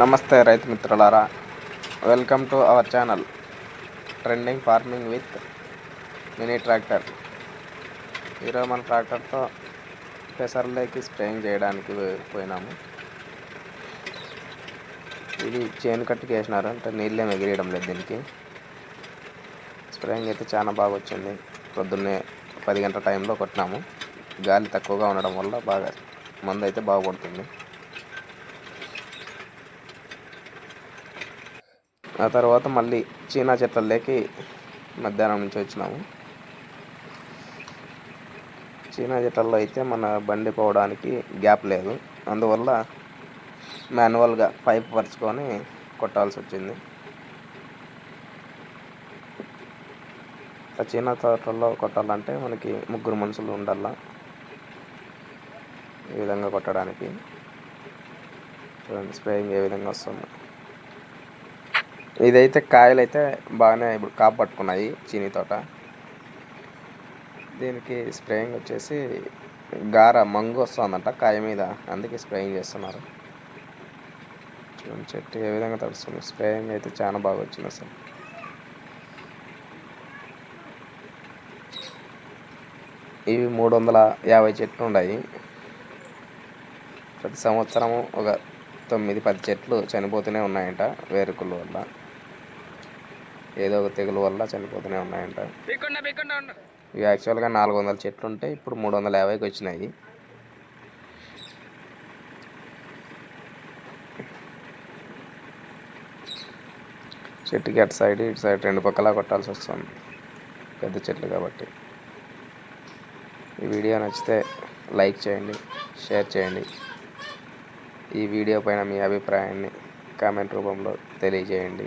నమస్తే రైతు మిత్రులారా. Welcome to our channel trending farming with mini tractor ఈరోజు మన ట్రాక్టర్తో పెసర్లేకి స్ప్రేయింగ్ చేయడానికి పోయినాము. ఇది చేను కట్టుకు వేసినారు అంటే నీళ్ళేం ఎగిరేయడం లేదు దీనికి. స్ప్రేయింగ్ అయితే చాలా బాగా వచ్చింది. పొద్దున్నే పది గంటల టైంలో కొట్టినాము. గాలి తక్కువగా ఉండడం వల్ల బాగా మందు అయితే బాగుపడుతుంది. ఆ తర్వాత మళ్ళీ చీనా చెట్లలోకి మధ్యాహ్నం నుంచి వచ్చినాము. చీనా చెట్లలో అయితే మన బండి పోవడానికి గ్యాప్ లేదు. అందువల్ల మాన్యువల్గా పైప్ పరుచుకొని కొట్టాల్సి వచ్చింది. ఆ చీనా తోటల్లో కొట్టాలంటే మనకి ముగ్గురు మనుషులు ఉండాలా ఈ విధంగా కొట్టడానికి. చూడండి స్ప్రేయింగ్ ఏ విధంగా వస్తుంది. ఇదైతే కాయలు అయితే బాగానే ఇప్పుడు కాపు పట్టుకున్నాయి చీనీ తోట. దీనికి స్ప్రేయింగ్ వచ్చేసి గార మంగు వస్తుందంట కాయ మీద అందుకే స్ప్రేయింగ్ చేస్తున్నారు. చూడండి చెట్టు ఏ విధంగా తడుస్తుంది. స్ప్రేయింగ్ అయితే చాలా బాగా వచ్చింది అసలు. ఇవి మూడు వందల యాభై చెట్లు ఉన్నాయి. ప్రతి సంవత్సరము ఒక తొమ్మిది పది చెట్లు చనిపోతూనే ఉన్నాయంట వేరుకుల వల్ల. ఏదో ఒక తెగులు వల్ల చనిపోతూనే ఉన్నాయంట. ఇవి యాక్చువల్గా నాలుగు వందల చెట్లు ఉంటే ఇప్పుడు మూడు వందల యాభైకి వచ్చినాయి. చెట్టుకి అటు సైడ్ ఇటు సైడ్ రెండు పక్కలా కొట్టాల్సి వస్తుంది. పెద్ద చెట్లు కాబట్టి. ఈ వీడియో నచ్చితే లైక్ చేయండి షేర్ చేయండి. ఈ వీడియో పైన మీ అభిప్రాయాన్ని కామెంట్ రూపంలో తెలియజేయండి.